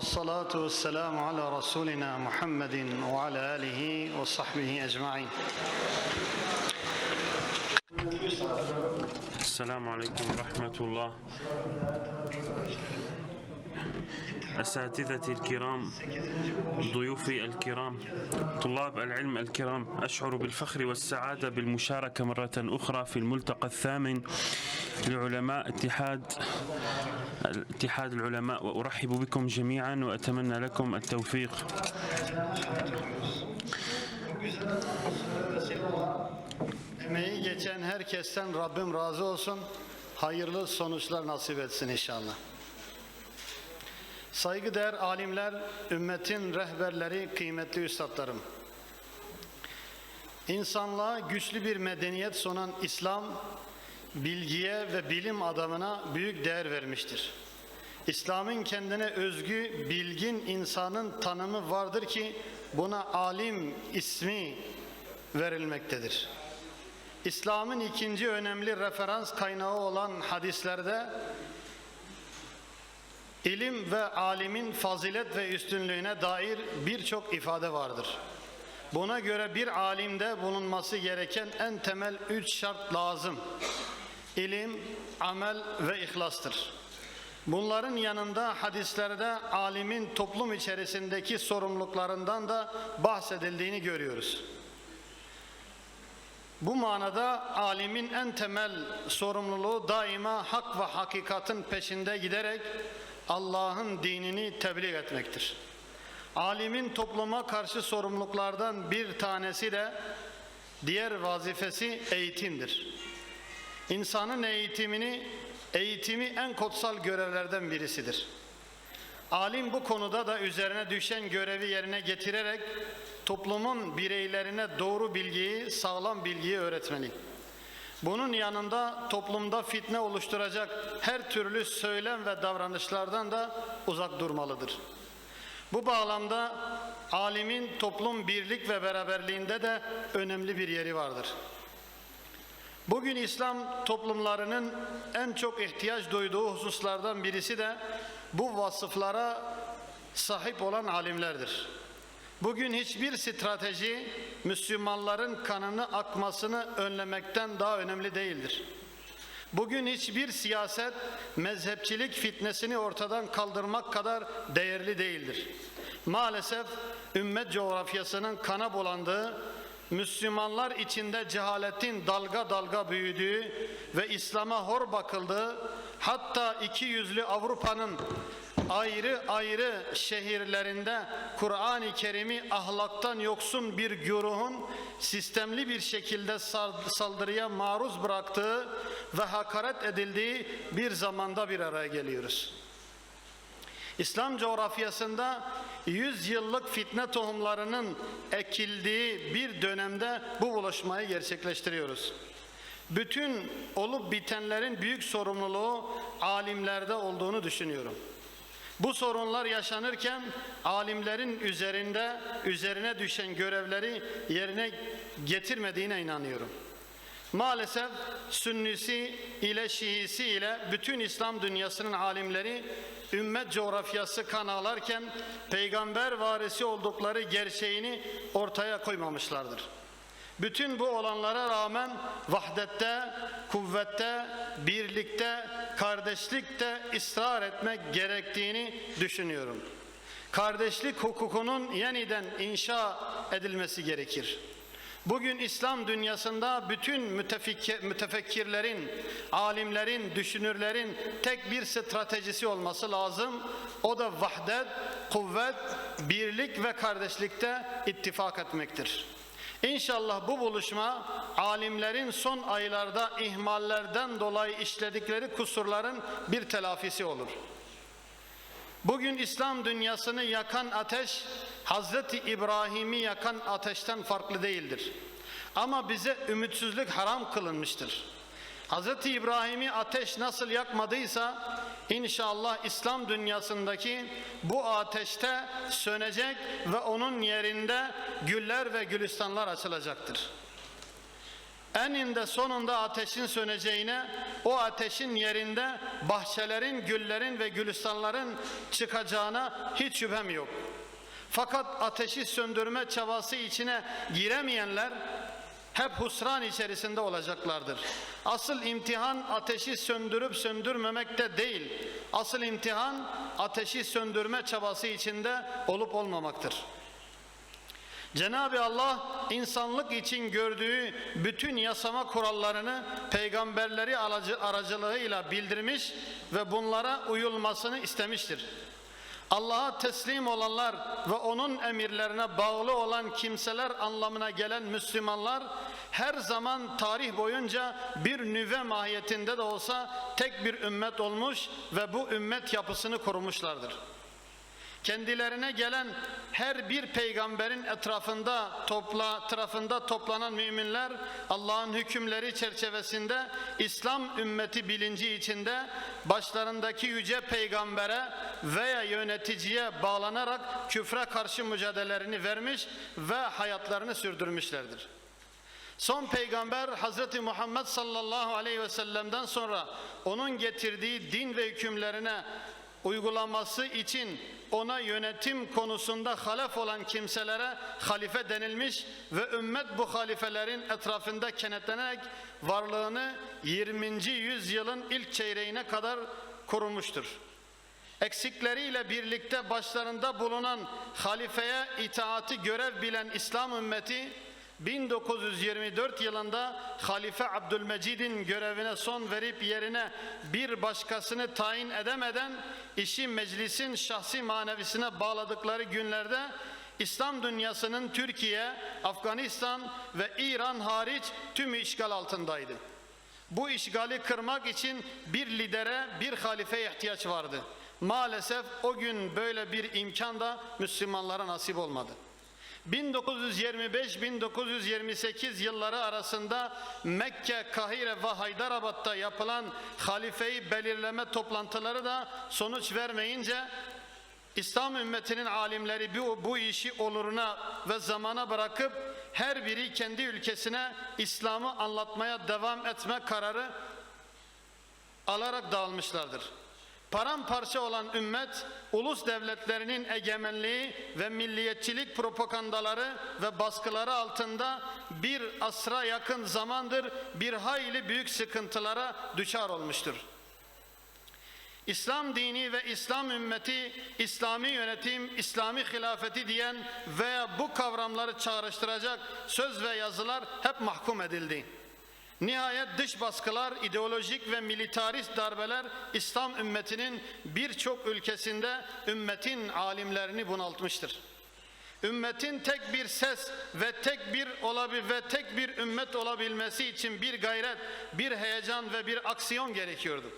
والصلاة والسلام على رسولنا محمد وعلى آله وصحبه أجمعين. السلام عليكم ورحمة الله. أساتذتي الكرام ضيوفي الكرام طلاب العلم الكرام أشعر بالفخر والسعادة بالمشاركة مرة أخرى في الملتقى الثامن لعلماء اتحاد اتحاد العلماء وأرحب بكم جميعا وأتمنى لكم التوفيق Emeği geçen herkesten Rabbim razı olsun. Hayırlı sonuçlar nasip etsin inşallah. Saygıdeğer alimler, ümmetin rehberleri, kıymetli üstadlarım. İnsanlığa güçlü bir medeniyet sunan İslam, bilgiye ve bilim adamına büyük değer vermiştir. İslam'ın kendine özgü, bilgin insanın tanımı vardır ki buna alim ismi verilmektedir. İslam'ın ikinci önemli referans kaynağı olan hadislerde ilim ve alimin fazilet ve üstünlüğüne dair birçok ifade vardır. Buna göre bir alimde bulunması gereken en temel üç şart lazım. İlim, amel ve ihlastır. Bunların yanında hadislerde alimin toplum içerisindeki sorumluluklarından da bahsedildiğini görüyoruz. Bu manada alimin en temel sorumluluğu daima hak ve hakikatin peşinde giderek Allah'ın dinini tebliğ etmektir. Alimin topluma karşı sorumluluklardan bir tanesi de diğer vazifesi eğitimdir. İnsanın eğitimini, eğitimi en kutsal görevlerden birisidir. Alim bu konuda da üzerine düşen görevi yerine getirerek toplumun bireylerine doğru bilgiyi, sağlam bilgiyi öğretmeli. Bunun yanında toplumda fitne oluşturacak her türlü söylem ve davranışlardan da uzak durmalıdır. Bu bağlamda alimin toplum birlik ve beraberliğinde de önemli bir yeri vardır. Bugün İslam toplumlarının en çok ihtiyaç duyduğu hususlardan birisi de bu vasıflara sahip olan alimlerdir. Bugün hiçbir strateji Müslümanların kanını akmasını önlemekten daha önemli değildir. Bugün hiçbir siyaset mezhepçilik fitnesini ortadan kaldırmak kadar değerli değildir. Maalesef ümmet coğrafyasının kana bulandığı, Müslümanlar içinde cehaletin dalga dalga büyüdüğü ve İslam'a hor bakıldığı, hatta iki yüzlü Avrupa'nın ayrı ayrı şehirlerinde Kur'an-ı Kerim'i ahlaktan yoksun bir güruhun sistemli bir şekilde saldırıya maruz bıraktığı ve hakaret edildiği bir zamanda bir araya geliyoruz. İslam coğrafyasında 100 yıllık fitne tohumlarının ekildiği bir dönemde bu buluşmayı gerçekleştiriyoruz. Bütün olup bitenlerin büyük sorumluluğu alimlerde olduğunu düşünüyorum. Bu sorunlar yaşanırken alimlerin üzerinde üzerine düşen görevleri yerine getirmediğine inanıyorum. Maalesef Sünnisi ile Şiisi ile bütün İslam dünyasının alimleri ümmet coğrafyası kan ağlarken peygamber varisi oldukları gerçeğini ortaya koymamışlardır. Bütün bu olanlara rağmen vahdette, kuvvette, birlikte, kardeşlikte ısrar etmek gerektiğini düşünüyorum. Kardeşlik hukukunun yeniden inşa edilmesi gerekir. Bugün İslam dünyasında bütün mütefekkirlerin, alimlerin, düşünürlerin tek bir stratejisi olması lazım. O da vahdet, kuvvet, birlik ve kardeşlikte ittifak etmektir. İnşallah bu buluşma alimlerin son aylarda ihmallerden dolayı işledikleri kusurların bir telafisi olur. Bugün İslam dünyasını yakan ateş Hazreti İbrahim'i yakan ateşten farklı değildir. Ama bize ümitsizlik haram kılınmıştır. Hazreti İbrahim'i ateş nasıl yakmadıysa inşallah İslam dünyasındaki bu ateşte sönecek ve onun yerinde güller ve gülistanlar açılacaktır. eninde sonunda ateşin söneceğine, o ateşin yerinde bahçelerin, güllerin ve gülistanların çıkacağına hiç şüphem yok. Fakat ateşi söndürme çabası içine giremeyenler hep husran içerisinde olacaklardır. Asıl imtihan ateşi söndürüp söndürmemekte değil. Asıl imtihan ateşi söndürme çabası içinde olup olmamaktır. Cenab-ı Allah insanlık için gördüğü bütün yasama kurallarını peygamberleri aracı- aracılığıyla bildirmiş ve bunlara uyulmasını istemiştir. Allah'a teslim olanlar ve onun emirlerine bağlı olan kimseler anlamına gelen Müslümanlar her zaman tarih boyunca bir nüve mahiyetinde de olsa tek bir ümmet olmuş ve bu ümmet yapısını korumuşlardır. Kendilerine gelen her bir peygamberin etrafında topla etrafında toplanan müminler Allah'ın hükümleri çerçevesinde İslam ümmeti bilinci içinde başlarındaki yüce peygambere veya yöneticiye bağlanarak küfre karşı mücadelelerini vermiş ve hayatlarını sürdürmüşlerdir. Son peygamber Hazreti Muhammed sallallahu aleyhi ve sellem'den sonra onun getirdiği din ve hükümlerine uygulaması için ona yönetim konusunda halef olan kimselere halife denilmiş ve ümmet bu halifelerin etrafında kenetlenerek varlığını 20. yüzyılın ilk çeyreğine kadar korumuştur. Eksikleriyle birlikte başlarında bulunan halifeye itaati görev bilen İslam ümmeti 1924 yılında Halife Abdülmecid'in görevine son verip yerine bir başkasını tayin edemeden işi meclisin şahsi manevisine bağladıkları günlerde İslam dünyasının Türkiye, Afganistan ve İran hariç tümü işgal altındaydı. Bu işgali kırmak için bir lidere, bir halifeye ihtiyaç vardı. Maalesef o gün böyle bir imkan da Müslümanlara nasip olmadı. 1925-1928 yılları arasında Mekke, Kahire ve Haydarabad'da yapılan halifeyi belirleme toplantıları da sonuç vermeyince İslam ümmetinin alimleri bu, bu işi oluruna ve zamana bırakıp her biri kendi ülkesine İslam'ı anlatmaya devam etme kararı alarak dağılmışlardır. Paramparça olan ümmet, ulus devletlerinin egemenliği ve milliyetçilik propagandaları ve baskıları altında bir asra yakın zamandır bir hayli büyük sıkıntılara düçar olmuştur. İslam dini ve İslam ümmeti, İslami yönetim, İslami hilafeti diyen veya bu kavramları çağrıştıracak söz ve yazılar hep mahkum edildi. Nihayet dış baskılar, ideolojik ve militarist darbeler İslam ümmetinin birçok ülkesinde ümmetin alimlerini bunaltmıştır. Ümmetin tek bir ses ve tek bir olabil ve tek bir ümmet olabilmesi için bir gayret, bir heyecan ve bir aksiyon gerekiyordu.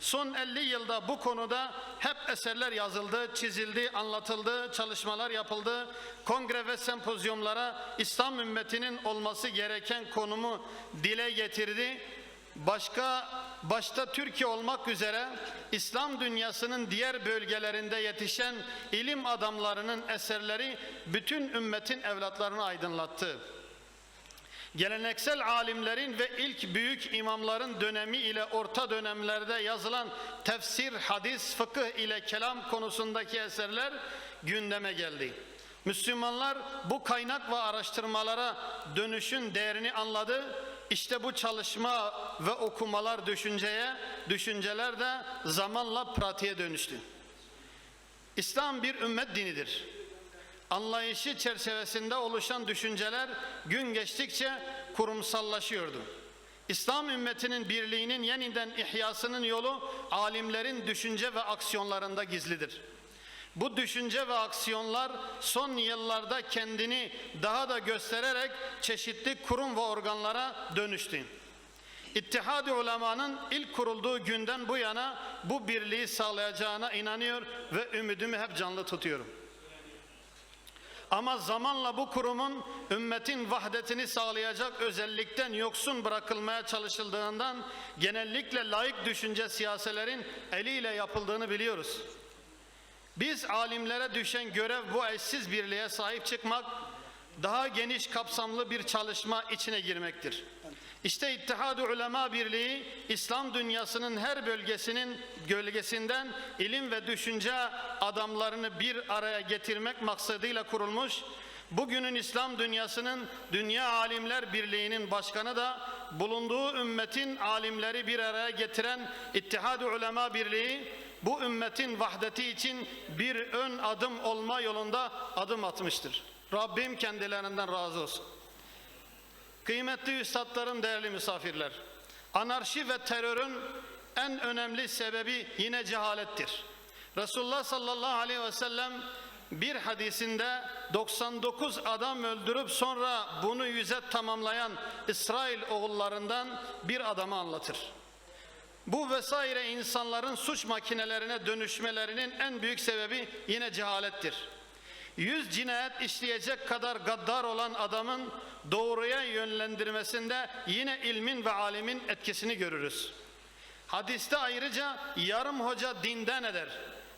Son 50 yılda bu konuda hep eserler yazıldı, çizildi, anlatıldı, çalışmalar yapıldı. Kongre ve sempozyumlara İslam ümmetinin olması gereken konumu dile getirdi. Başka başta Türkiye olmak üzere İslam dünyasının diğer bölgelerinde yetişen ilim adamlarının eserleri bütün ümmetin evlatlarını aydınlattı. Geleneksel alimlerin ve ilk büyük imamların dönemi ile orta dönemlerde yazılan tefsir, hadis, fıkıh ile kelam konusundaki eserler gündeme geldi. Müslümanlar bu kaynak ve araştırmalara dönüşün değerini anladı. İşte bu çalışma ve okumalar düşünceye, düşünceler de zamanla pratiğe dönüştü. İslam bir ümmet dinidir anlayışı çerçevesinde oluşan düşünceler gün geçtikçe kurumsallaşıyordu. İslam ümmetinin birliğinin yeniden ihyasının yolu alimlerin düşünce ve aksiyonlarında gizlidir. Bu düşünce ve aksiyonlar son yıllarda kendini daha da göstererek çeşitli kurum ve organlara dönüştü. İttihad-ı Ulema'nın ilk kurulduğu günden bu yana bu birliği sağlayacağına inanıyor ve ümidimi hep canlı tutuyorum. Ama zamanla bu kurumun ümmetin vahdetini sağlayacak özellikten yoksun bırakılmaya çalışıldığından genellikle laik düşünce siyaselerin eliyle yapıldığını biliyoruz. Biz alimlere düşen görev bu eşsiz birliğe sahip çıkmak, daha geniş kapsamlı bir çalışma içine girmektir. İşte İttihad-ı Ulema Birliği İslam dünyasının her bölgesinin gölgesinden ilim ve düşünce adamlarını bir araya getirmek maksadıyla kurulmuş. Bugünün İslam dünyasının Dünya Alimler Birliği'nin başkanı da bulunduğu ümmetin alimleri bir araya getiren İttihad-ı Ulema Birliği bu ümmetin vahdeti için bir ön adım olma yolunda adım atmıştır. Rabbim kendilerinden razı olsun. Kıymetli üstadlarım, değerli misafirler. Anarşi ve terörün en önemli sebebi yine cehalettir. Resulullah sallallahu aleyhi ve sellem bir hadisinde 99 adam öldürüp sonra bunu yüze tamamlayan İsrail oğullarından bir adamı anlatır. Bu vesaire insanların suç makinelerine dönüşmelerinin en büyük sebebi yine cehalettir. Yüz cinayet işleyecek kadar gaddar olan adamın doğruya yönlendirmesinde yine ilmin ve alimin etkisini görürüz. Hadiste ayrıca yarım hoca dinden eder.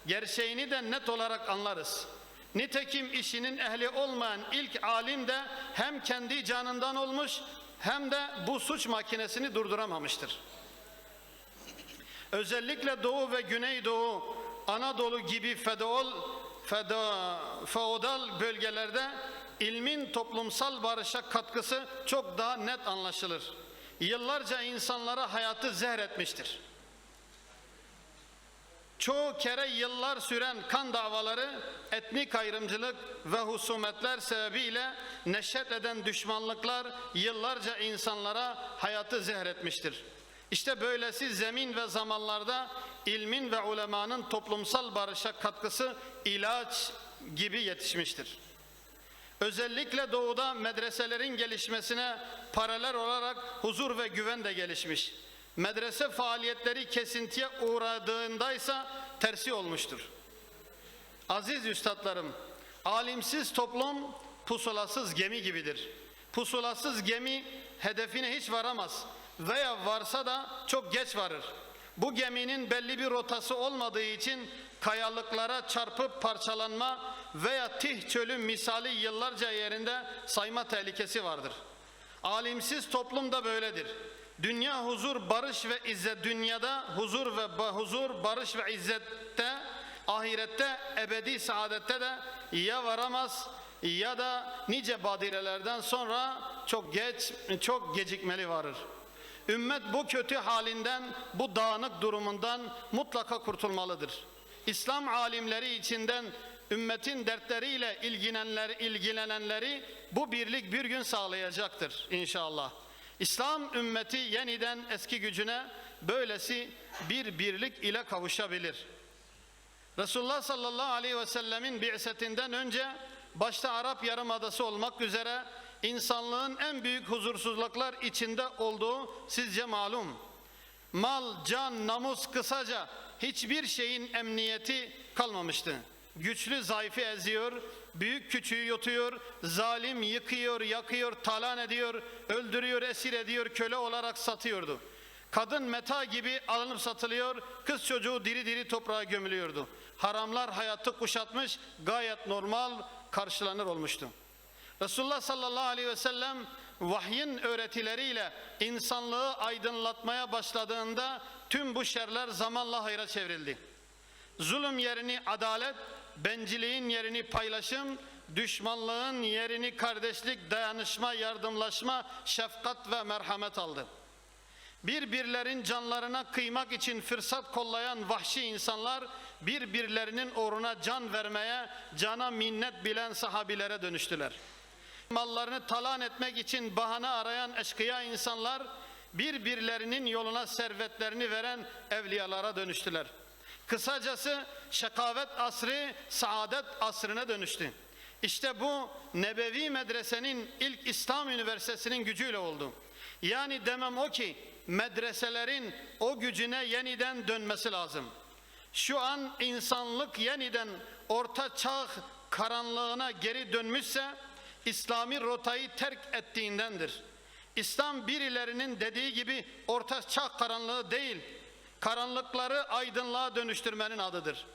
Gerçeğini de net olarak anlarız. Nitekim işinin ehli olmayan ilk alim de hem kendi canından olmuş hem de bu suç makinesini durduramamıştır. Özellikle Doğu ve Güneydoğu, Anadolu gibi feodal, feda, feodal bölgelerde ilmin toplumsal barışa katkısı çok daha net anlaşılır. Yıllarca insanlara hayatı zehretmiştir. Çoğu kere yıllar süren kan davaları, etnik ayrımcılık ve husumetler sebebiyle neşet eden düşmanlıklar yıllarca insanlara hayatı zehretmiştir. İşte böylesi zemin ve zamanlarda ilmin ve ulemanın toplumsal barışa katkısı ilaç gibi yetişmiştir. Özellikle doğuda medreselerin gelişmesine paralel olarak huzur ve güven de gelişmiş. Medrese faaliyetleri kesintiye uğradığındaysa tersi olmuştur. Aziz üstadlarım, alimsiz toplum pusulasız gemi gibidir. Pusulasız gemi hedefine hiç varamaz veya varsa da çok geç varır. Bu geminin belli bir rotası olmadığı için kayalıklara çarpıp parçalanma veya Tih çölü misali yıllarca yerinde sayma tehlikesi vardır. Alimsiz toplum da böyledir. Dünya huzur, barış ve izzet dünyada huzur ve huzur, barış ve izzette ahirette ebedi saadette de ya varamaz ya da nice badirelerden sonra çok geç çok gecikmeli varır. Ümmet bu kötü halinden, bu dağınık durumundan mutlaka kurtulmalıdır. İslam alimleri içinden ümmetin dertleriyle ilgilenenler, ilgilenenleri bu birlik bir gün sağlayacaktır inşallah. İslam ümmeti yeniden eski gücüne böylesi bir birlik ile kavuşabilir. Resulullah sallallahu aleyhi ve sellemin bi'setinden önce başta Arap Yarımadası olmak üzere insanlığın en büyük huzursuzluklar içinde olduğu sizce malum. Mal, can, namus kısaca hiçbir şeyin emniyeti kalmamıştı. Güçlü zayıfı eziyor, büyük küçüğü yutuyor, zalim yıkıyor, yakıyor, talan ediyor, öldürüyor, esir ediyor, köle olarak satıyordu. Kadın meta gibi alınıp satılıyor, kız çocuğu diri diri toprağa gömülüyordu. Haramlar hayatı kuşatmış, gayet normal karşılanır olmuştu. Resulullah sallallahu aleyhi ve sellem vahyin öğretileriyle insanlığı aydınlatmaya başladığında tüm bu şerler zamanla hayra çevrildi. Zulüm yerini adalet, benciliğin yerini paylaşım, düşmanlığın yerini kardeşlik, dayanışma, yardımlaşma, şefkat ve merhamet aldı. Birbirlerin canlarına kıymak için fırsat kollayan vahşi insanlar birbirlerinin uğruna can vermeye, cana minnet bilen sahabilere dönüştüler. Mallarını talan etmek için bahane arayan eşkıya insanlar birbirlerinin yoluna servetlerini veren evliyalara dönüştüler. Kısacası şakavet asrı saadet asrına dönüştü. İşte bu Nebevi Medrese'nin ilk İslam Üniversitesi'nin gücüyle oldu. Yani demem o ki medreselerin o gücüne yeniden dönmesi lazım. Şu an insanlık yeniden orta çağ karanlığına geri dönmüşse İslami rotayı terk ettiğindendir. İslam birilerinin dediği gibi orta çağ karanlığı değil, karanlıkları aydınlığa dönüştürmenin adıdır.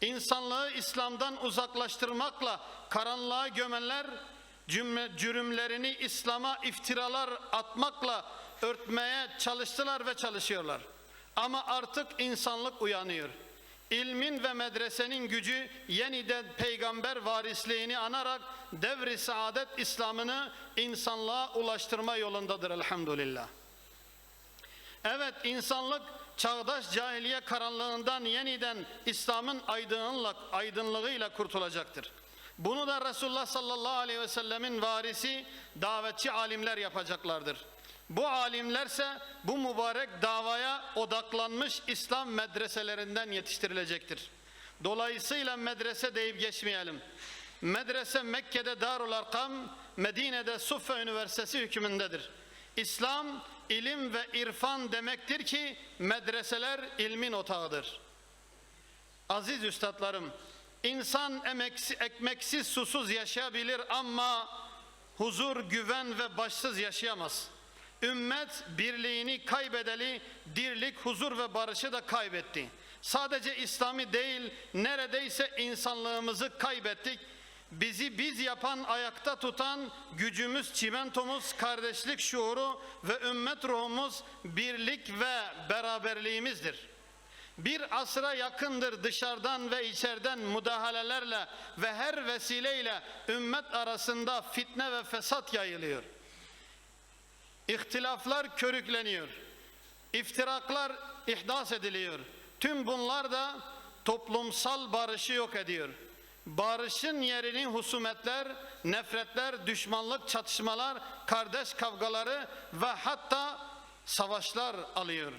İnsanlığı İslam'dan uzaklaştırmakla karanlığa gömenler cümle, cürümlerini İslam'a iftiralar atmakla örtmeye çalıştılar ve çalışıyorlar. Ama artık insanlık uyanıyor. İlmin ve medresenin gücü yeniden peygamber varisliğini anarak devri saadet İslam'ını insanlığa ulaştırma yolundadır elhamdülillah. Evet insanlık çağdaş cahiliye karanlığından yeniden İslam'ın aydınlık, aydınlığıyla kurtulacaktır. Bunu da Resulullah sallallahu aleyhi ve sellemin varisi davetçi alimler yapacaklardır. Bu alimlerse bu mübarek davaya odaklanmış İslam medreselerinden yetiştirilecektir. Dolayısıyla medrese deyip geçmeyelim. Medrese Mekke'de Darul Arkam, Medine'de Suffe Üniversitesi hükmündedir. İslam ilim ve irfan demektir ki medreseler ilmin otağıdır. Aziz üstadlarım, insan emeksi, ekmeksiz susuz yaşayabilir ama huzur, güven ve başsız yaşayamaz. Ümmet birliğini kaybedeli, dirlik, huzur ve barışı da kaybetti. Sadece İslami değil, neredeyse insanlığımızı kaybettik. Bizi biz yapan, ayakta tutan gücümüz, çimentomuz, kardeşlik şuuru ve ümmet ruhumuz birlik ve beraberliğimizdir. Bir asra yakındır dışarıdan ve içeriden müdahalelerle ve her vesileyle ümmet arasında fitne ve fesat yayılıyor. İhtilaflar körükleniyor. İftiraklar ihdas ediliyor. Tüm bunlar da toplumsal barışı yok ediyor. Barışın yerini husumetler, nefretler, düşmanlık, çatışmalar, kardeş kavgaları ve hatta savaşlar alıyor.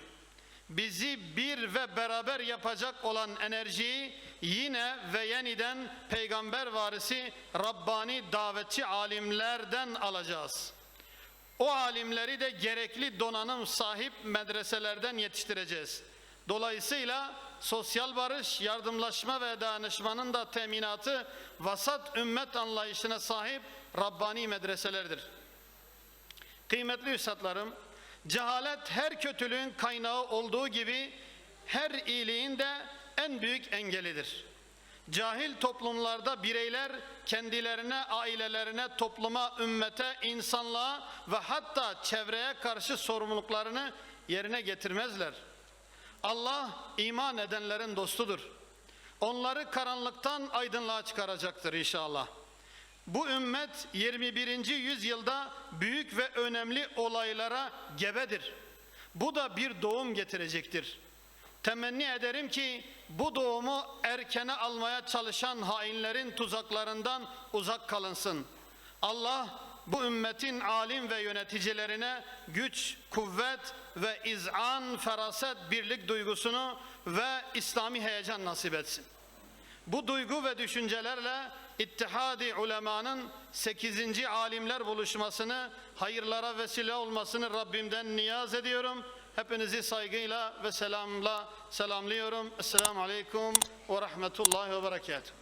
Bizi bir ve beraber yapacak olan enerjiyi yine ve yeniden peygamber varisi Rabbani davetçi alimlerden alacağız. O alimleri de gerekli donanım sahip medreselerden yetiştireceğiz. Dolayısıyla sosyal barış, yardımlaşma ve dayanışmanın da teminatı vasat ümmet anlayışına sahip Rabbani medreselerdir. Kıymetli üstadlarım, cehalet her kötülüğün kaynağı olduğu gibi her iyiliğin de en büyük engelidir. Cahil toplumlarda bireyler kendilerine, ailelerine, topluma, ümmete, insanlığa ve hatta çevreye karşı sorumluluklarını yerine getirmezler. Allah iman edenlerin dostudur. Onları karanlıktan aydınlığa çıkaracaktır inşallah. Bu ümmet 21. yüzyılda büyük ve önemli olaylara gebedir. Bu da bir doğum getirecektir. Temenni ederim ki bu doğumu erkene almaya çalışan hainlerin tuzaklarından uzak kalınsın. Allah bu ümmetin alim ve yöneticilerine güç, kuvvet ve izan, feraset, birlik duygusunu ve İslami heyecan nasip etsin. Bu duygu ve düşüncelerle İttihadi Ulema'nın 8. alimler buluşmasını hayırlara vesile olmasını Rabbimden niyaz ediyorum. Hepinizi saygıyla ve selamla selamlıyorum. Esselamu Aleyküm ve Rahmetullahi ve Berekatuhu.